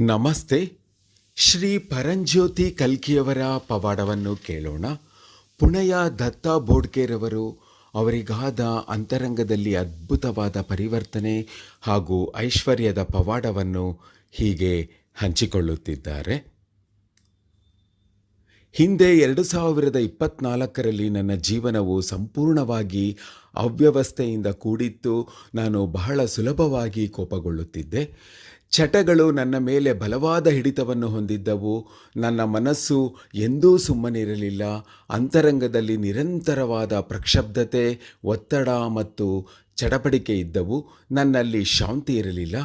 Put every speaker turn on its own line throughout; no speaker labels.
ನಮಸ್ತೆ. ಶ್ರೀ ಪರಂಜ್ಯೋತಿ ಕಲ್ಕಿಯವರ ಪವಾಡವನ್ನು ಕೇಳೋಣ. ಪುಣೆಯ ದತ್ತಾ ಬೋಡ್ಕೆರವರು ಅವರಿಗಾದ ಅಂತರಂಗದಲ್ಲಿ ಅದ್ಭುತವಾದ ಪರಿವರ್ತನೆ ಹಾಗೂ ಐಶ್ವರ್ಯದ ಪವಾಡವನ್ನು ಹೀಗೆ ಹಂಚಿಕೊಳ್ಳುತ್ತಿದ್ದಾರೆ. ಹಿಂದೆ ಎರಡು ಸಾವಿರದ ಇಪ್ಪತ್ನಾಲ್ಕರಲ್ಲಿ ನನ್ನ ಜೀವನವು ಸಂಪೂರ್ಣವಾಗಿ ಅವ್ಯವಸ್ಥೆಯಿಂದ ಕೂಡಿತ್ತು. ನಾನು ಬಹಳ ಸುಲಭವಾಗಿ ಕೋಪಗೊಳ್ಳುತ್ತಿದ್ದೆ. ಚಟಗಳು ನನ್ನ ಮೇಲೆ ಬಲವಾದ ಹಿಡಿತವನ್ನು ಹೊಂದಿದ್ದವು. ನನ್ನ ಮನಸ್ಸು ಎಂದೂ ಸುಮ್ಮನಿರಲಿಲ್ಲ. ಅಂತರಂಗದಲ್ಲಿ ನಿರಂತರವಾದ ಪ್ರಕ್ಷಬ್ಧತೆ, ಒತ್ತಡ ಮತ್ತು ಚಡಪಡಿಕೆ ಇದ್ದವು. ನನ್ನಲ್ಲಿ ಶಾಂತಿ ಇರಲಿಲ್ಲ.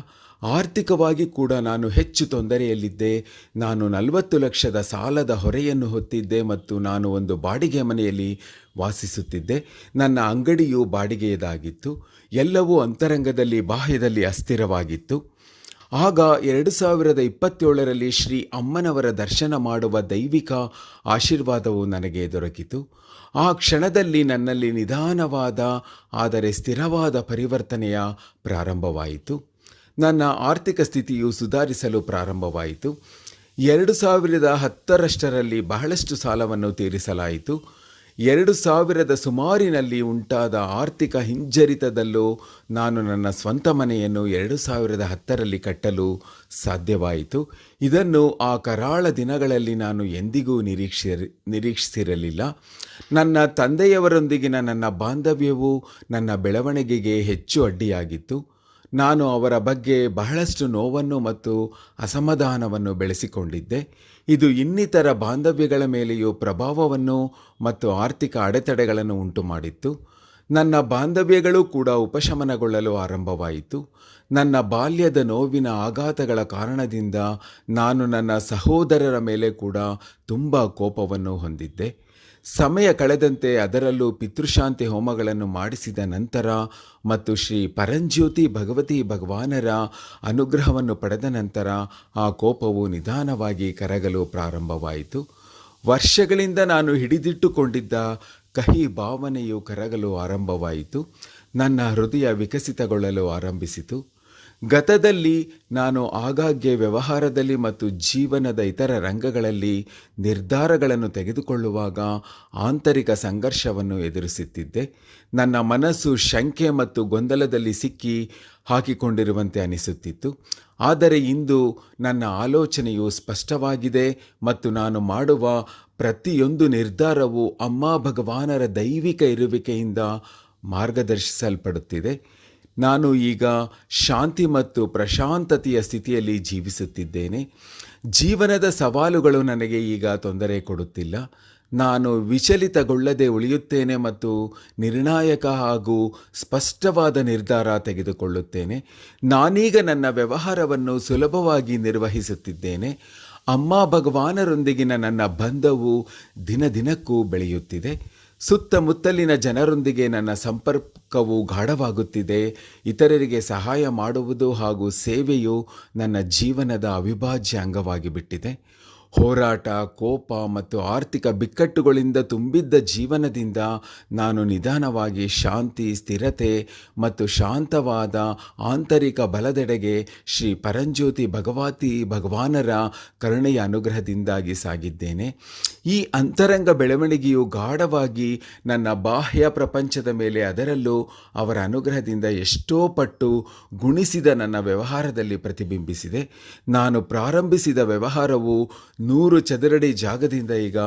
ಆರ್ಥಿಕವಾಗಿ ಕೂಡ ನಾನು ಹೆಚ್ಚು ತೊಂದರೆಯಲ್ಲಿದ್ದೆ. ನಾನು ನಲವತ್ತು ಲಕ್ಷದ ಸಾಲದ ಹೊರೆಯನ್ನು ಹೊತ್ತಿದ್ದೆ ಮತ್ತು ನಾನು ಒಂದು ಬಾಡಿಗೆ ಮನೆಯಲ್ಲಿ ವಾಸಿಸುತ್ತಿದ್ದೆ. ನನ್ನ ಅಂಗಡಿಯು ಬಾಡಿಗೆಯದಾಗಿತ್ತು. ಎಲ್ಲವೂ ಅಂತರಂಗದಲ್ಲಿ ಬಾಹ್ಯದಲ್ಲಿ ಅಸ್ಥಿರವಾಗಿತ್ತು. ಆಗ ಎರಡು ಸಾವಿರದ ಇಪ್ಪತ್ತೇಳರಲ್ಲಿ ಶ್ರೀ ಅಮ್ಮನವರ ದರ್ಶನ ಮಾಡುವ ದೈವಿಕ ಆಶೀರ್ವಾದವು ನನಗೆ ದೊರಕಿತು. ಆ ಕ್ಷಣದಲ್ಲಿ ನನ್ನಲ್ಲಿ ನಿಧಾನವಾದ, ಆದರೆ ಸ್ಥಿರವಾದ ಪರಿವರ್ತನೆಯ ಪ್ರಾರಂಭವಾಯಿತು. ನನ್ನ ಆರ್ಥಿಕ ಸ್ಥಿತಿಯು ಸುಧಾರಿಸಲು ಪ್ರಾರಂಭವಾಯಿತು. ಎರಡು ಸಾವಿರದ ಹತ್ತರಷ್ಟರಲ್ಲಿ ಬಹಳಷ್ಟು ಸಾಲವನ್ನು ತೀರಿಸಲಾಯಿತು. ಎರಡು ಸಾವಿರದ ಸುಮಾರಿನಲ್ಲಿ ಉಂಟಾದ ಆರ್ಥಿಕ ಹಿಂಜರಿತದಲ್ಲೂ ನಾನು ನನ್ನ ಸ್ವಂತ ಮನೆಯನ್ನು ಎರಡು ಸಾವಿರದ ಹತ್ತರಲ್ಲಿ ಕಟ್ಟಲು ಸಾಧ್ಯವಾಯಿತು. ಇದನ್ನು ಆ ಕರಾಳ ದಿನಗಳಲ್ಲಿ ನಾನು ಎಂದಿಗೂ ನಿರೀಕ್ಷಿ ನಿರೀಕ್ಷಿಸಿರಲಿಲ್ಲ. ನನ್ನ ತಂದೆಯವರೊಂದಿಗಿನ ನನ್ನ ಬಾಂಧವ್ಯವು ನನ್ನ ಬೆಳವಣಿಗೆಗೆ ಹೆಚ್ಚು ಅಡ್ಡಿಯಾಗಿತ್ತು. ನಾನು ಅವರ ಬಗ್ಗೆ ಬಹಳಷ್ಟು ನೋವನ್ನು ಮತ್ತು ಅಸಮಾಧಾನವನ್ನು ಬೆಳೆಸಿಕೊಂಡಿದ್ದೆ. ಇದು ಇನ್ನಿತರ ಬಾಂಧವ್ಯಗಳ ಮೇಲೆಯೂ ಪ್ರಭಾವವನ್ನು ಮತ್ತು ಆರ್ಥಿಕ ಅಡೆತಡೆಗಳನ್ನು ಉಂಟುಮಾಡಿತ್ತು. ನನ್ನ ಬಾಂಧವ್ಯಗಳು ಕೂಡ ಉಪಶಮನಗೊಳ್ಳಲು ಆರಂಭವಾಯಿತು. ನನ್ನ ಬಾಲ್ಯದ ನೋವಿನ ಆಘಾತಗಳ ಕಾರಣದಿಂದ ನಾನು ನನ್ನ ಸಹೋದರರ ಮೇಲೆ ಕೂಡ ತುಂಬ ಕೋಪವನ್ನು ಹೊಂದಿದ್ದೆ. ಸಮಯ ಕಳೆದಂತೆ ಅದರಲ್ಲೂ ಪಿತೃಶಾಂತಿ ಹೋಮಗಳನ್ನು ಮಾಡಿಸಿದ ನಂತರ ಮತ್ತು ಶ್ರೀ ಪರಂಜ್ಯೋತಿ ಭಗವತಿ ಭಗವಾನರ ಅನುಗ್ರಹವನ್ನು ಪಡೆದ ನಂತರ ಆ ಕೋಪವು ನಿಧಾನವಾಗಿ ಕರಗಲು ಪ್ರಾರಂಭವಾಯಿತು. ವರ್ಷಗಳಿಂದ ನಾನು ಹಿಡಿದಿಟ್ಟುಕೊಂಡಿದ್ದ ಕಹಿ ಭಾವನೆಯು ಕರಗಲು ಆರಂಭವಾಯಿತು. ನನ್ನ ಹೃದಯ ವಿಕಸಿತಗೊಳ್ಳಲು ಆರಂಭಿಸಿತು. ಗತದಲ್ಲಿ ನಾನು ಆಗಾಗ್ಗೆ ವ್ಯವಹಾರದಲ್ಲಿ ಮತ್ತು ಜೀವನದ ಇತರ ರಂಗಗಳಲ್ಲಿ ನಿರ್ಧಾರಗಳನ್ನು ತೆಗೆದುಕೊಳ್ಳುವಾಗ ಆಂತರಿಕ ಸಂಘರ್ಷವನ್ನು ಎದುರಿಸುತ್ತಿದ್ದೆ. ನನ್ನ ಮನಸ್ಸು ಶಂಕೆ ಮತ್ತು ಗೊಂದಲದಲ್ಲಿ ಸಿಕ್ಕಿ ಹಾಕಿಕೊಂಡಿರುವಂತೆ ಅನಿಸುತ್ತಿತ್ತು. ಆದರೆ ಇಂದು ನನ್ನ ಆಲೋಚನೆಯು ಸ್ಪಷ್ಟವಾಗಿದೆ ಮತ್ತು ನಾನು ಮಾಡುವ ಪ್ರತಿಯೊಂದು ನಿರ್ಧಾರವು ಅಮ್ಮ ಭಗವಾನರ ದೈವಿಕ ಇರುವಿಕೆಯಿಂದ ಮಾರ್ಗದರ್ಶಿಸಲ್ಪಡುತ್ತಿದೆ. ನಾನು ಈಗ ಶಾಂತಿ ಮತ್ತು ಪ್ರಶಾಂತತೆಯ ಸ್ಥಿತಿಯಲ್ಲಿ ಜೀವಿಸುತ್ತಿದ್ದೇನೆ. ಜೀವನದ ಸವಾಲುಗಳು ನನಗೆ ಈಗ ತೊಂದರೆ ಕೊಡುತ್ತಿಲ್ಲ. ನಾನು ವಿಚಲಿತಗೊಳ್ಳದೆ ಉಳಿಯುತ್ತೇನೆ ಮತ್ತು ನಿರ್ಣಾಯಕ ಹಾಗೂ ಸ್ಪಷ್ಟವಾದ ನಿರ್ಧಾರ ತೆಗೆದುಕೊಳ್ಳುತ್ತೇನೆ. ನಾನೀಗ ನನ್ನ ವ್ಯವಹಾರವನ್ನು ಸುಲಭವಾಗಿ ನಿರ್ವಹಿಸುತ್ತಿದ್ದೇನೆ. ಅಮ್ಮ ಭಗವಾನರೊಂದಿಗಿನ ನನ್ನ ಬಂಧವು ದಿನ ದಿನಕ್ಕೂ ಬೆಳೆಯುತ್ತಿದೆ. ಸುತ್ತಮುತ್ತಲಿನ ಜನರೊಂದಿಗೆ ನನ್ನ ಸಂಪರ್ಕವು ಗಾಢವಾಗುತ್ತಿದೆ. ಇತರರಿಗೆ ಸಹಾಯ ಮಾಡುವುದು ಹಾಗೂ ಸೇವೆಯು ನನ್ನ ಜೀವನದ ಅವಿಭಾಜ್ಯ ಅಂಗವಾಗಿ ಬಿಟ್ಟಿದೆ ಹೋರಾಟ, ಕೋಪ ಮತ್ತು ಆರ್ಥಿಕ ಬಿಕ್ಕಟ್ಟುಗಳಿಂದ ತುಂಬಿದ್ದ ಜೀವನದಿಂದ ನಾನು ನಿಧಾನವಾಗಿ ಶಾಂತಿ, ಸ್ಥಿರತೆ ಮತ್ತು ಶಾಂತವಾದ ಆಂತರಿಕ ಬಲದೆಡೆಗೆ ಶ್ರೀ ಪರಂಜ್ಯೋತಿ ಭಗವತಿ ಭಗವಾನರ ಕರುಣೆಯ ಅನುಗ್ರಹದಿಂದಾಗಿ ಸಾಗಿದ್ದೇನೆ. ಈ ಅಂತರಂಗ ಬೆಳವಣಿಗೆಯು ಗಾಢವಾಗಿ ನನ್ನ ಬಾಹ್ಯ ಪ್ರಪಂಚದ ಮೇಲೆ ಅದರಲ್ಲೂ ಅವರ ಅನುಗ್ರಹದಿಂದ ಎಷ್ಟೋ ಪಟ್ಟು ಗುಣಿಸಿದ ನನ್ನ ವ್ಯವಹಾರದಲ್ಲಿ ಪ್ರತಿಬಿಂಬಿಸಿದೆ. ನಾನು ಪ್ರಾರಂಭಿಸಿದ ವ್ಯವಹಾರವು ನೂರು ಚದರಡಿ ಜಾಗದಿಂದ ಈಗ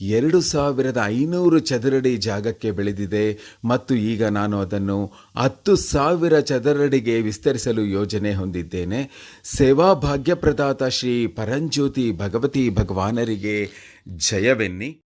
ಎರಡು ಸಾವಿರದ ಐನೂರು ಚದರಡಿ ಜಾಗಕ್ಕೆ ಬೆಳೆದಿದೆ. ಮತ್ತು ಈಗ ನಾನು ಅದನ್ನು ಹತ್ತು ಸಾವಿರ ಚದರಡಿಗೆ ವಿಸ್ತರಿಸಲು ಯೋಜನೆ ಹೊಂದಿದ್ದೇನೆ. ಸೇವಾ ಭಾಗ್ಯಪ್ರದಾತ ಶ್ರೀ ಪರಂಜ್ಯೋತಿ ಭಗವತಿ ಭಗವಾನರಿಗೆ ಜಯವೆನ್ನಿ.